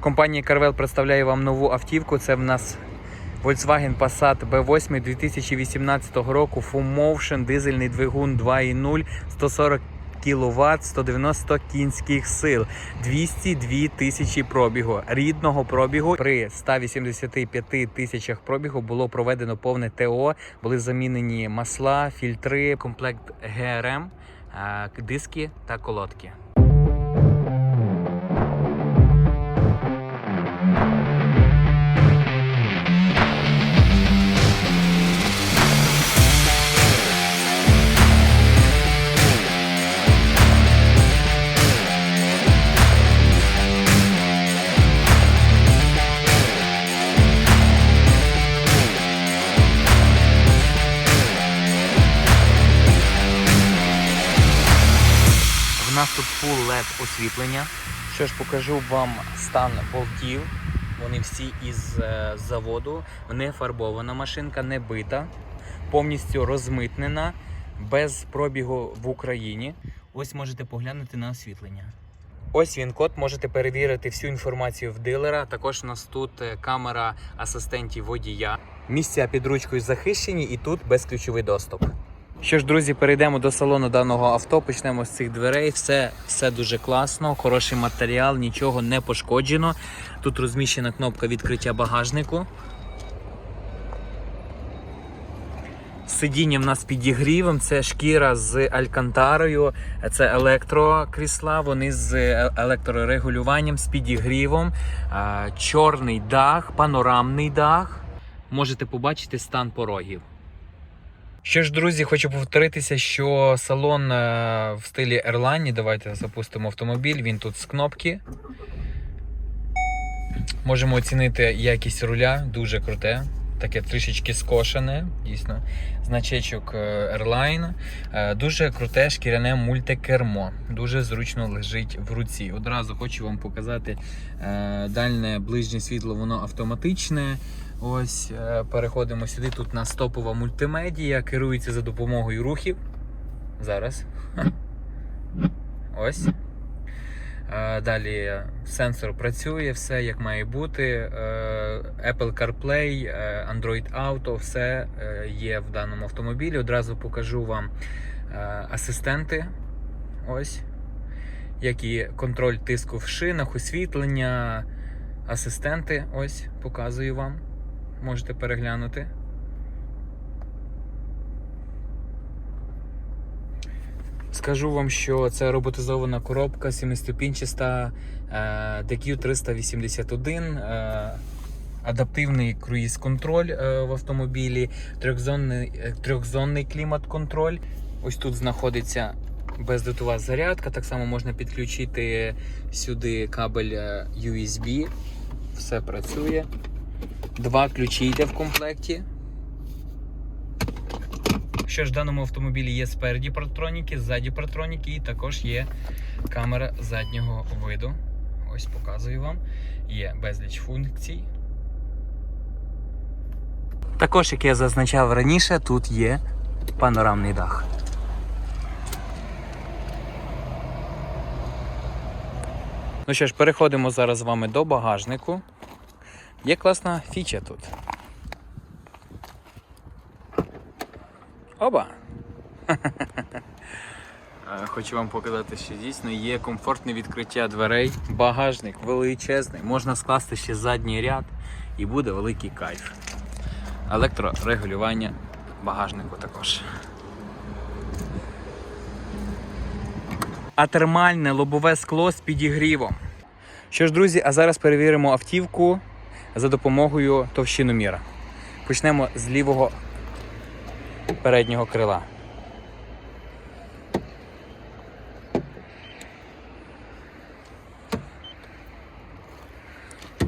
Компанія Carvel представляє вам нову автівку. Це в нас Volkswagen Passat B8 2018 року Full Motion, дизельний двигун 2.0, 140 кВт, 190 кінських сил, 202 тисячі пробігу. Рідного пробігу при 185 тисячах пробігу було проведено повне ТО, були замінені масла, фільтри, комплект ГРМ, е, диски та колодки. Нас тут full LED освітлення. Що ж покажу вам стан болтів. Вони всі із е, заводу. Не фарбована машинка, не бита, повністю розмитнена, без пробігу в Україні. Ось можете поглянути на освітлення. Ось він код, можете перевірити всю інформацію в дилера. Також у нас тут е, камера асистентів водія. Місця під ручкою захищені і тут безключовий доступ. Що ж, друзі, перейдемо до салону даного авто. Почнемо з цих дверей. Все, все дуже класно, хороший матеріал, нічого не пошкоджено. Тут розміщена кнопка відкриття багажнику. Сидіння в нас підігрівом, це шкіра з алькантарою, це електрокрісла, вони з електрорегулюванням, з підігрівом, чорний дах, панорамний дах. Можете побачити стан порогів. Що ж, друзі, хочу повторитися, що салон е, в стилі Airline. Давайте запустимо автомобіль. Він тут з кнопки. Можемо оцінити якість руля, дуже круте. Таке трішечки скошене, дійсно. Значечок е, Airline. Е, Дуже круте шкіряне мультикермо. Дуже зручно лежить в руці. Одразу хочу вам показати е, дальне ближнє світло, воно автоматичне. Ось е, переходимо сюди. Тут у нас топова мультимедія, керується за допомогою рухів. Зараз. Ось. Е, Далі сенсор працює, все як має бути. Е, Apple CarPlay, Android Auto, все є в даному автомобілі. Одразу покажу вам асистенти. Ось. Як і контроль тиску в шинах, освітлення, асистенти. Ось показую вам. Можете переглянути. Скажу вам, що це роботизована коробка 7-ступінчаста е, DQ381, е, адаптивний круїз-контроль е, в автомобілі, трьохзонний, трьохзонний клімат-контроль. Ось тут знаходиться бездротова зарядка. Так само можна підключити сюди кабель USB. Все працює. Два ключі йде в комплекті. Що ж, в даному автомобілі є спереді партроніки, ззаді партроніки і також є камера заднього виду. Ось показую вам. Є безліч функцій. Також, як я зазначав раніше, тут є панорамний дах. Ну що ж, переходимо зараз з вами до багажнику. Є класна фіча тут. Оба! Хочу вам показати, що дійсно є комфортне відкриття дверей. Багажник величезний, можна скласти ще задній ряд і буде великий кайф. Електрорегулювання багажнику також. А термальне лобове скло з підігрівом. Що ж, друзі, а зараз перевіримо автівку за допомогою товщиноміра. Почнемо з лівого переднього крила.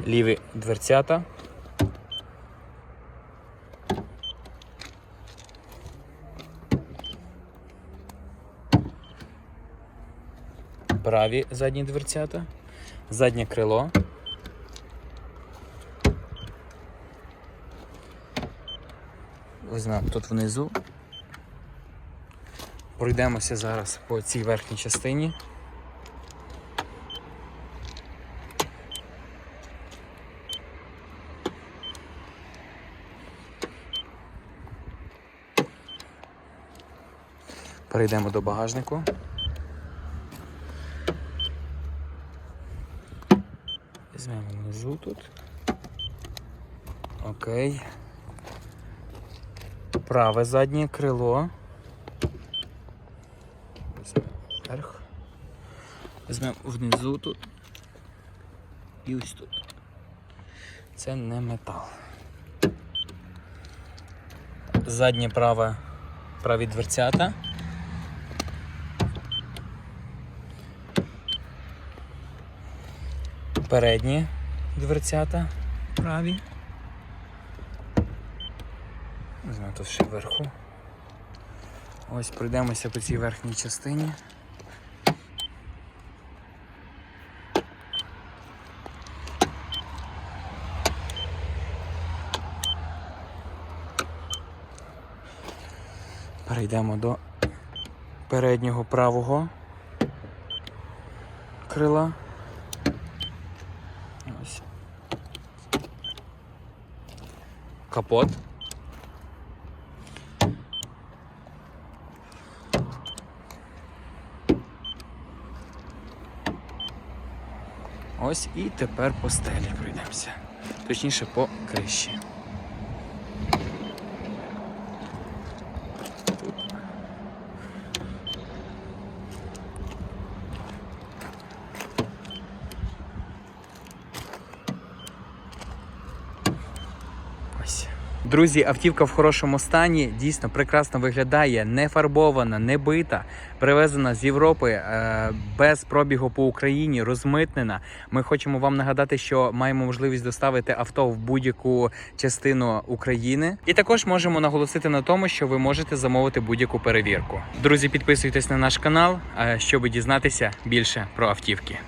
Ліві дверцята. Праві задні дверцята. Заднє крило. Ось нам тут внизу. Пройдемося зараз по цій верхній частині. Перейдемо до багажнику. Візьмемо внизу тут. Окей. Праве заднє крило. Візьмемо вверх. Візьмемо внизу тут. І ось тут. Це не метал. Заднє праве праві дверцята. Передні дверцята праві. Не знаю, тут ще вверху. Ось пройдемося по цій верхній частині. Перейдемо до переднього правого крила. Ось. Капот. Ось і тепер по стелі пройдемося. Точніше по криші. Тут. Ось. Друзі, автівка в хорошому стані, дійсно прекрасно виглядає, не фарбована, не бита, привезена з Європи е, без пробігу по Україні, розмитнена. Ми хочемо вам нагадати, що маємо можливість доставити авто в будь-яку частину України. І також можемо наголосити на тому, що ви можете замовити будь-яку перевірку. Друзі, підписуйтесь на наш канал, е, щоб дізнатися більше про автівки.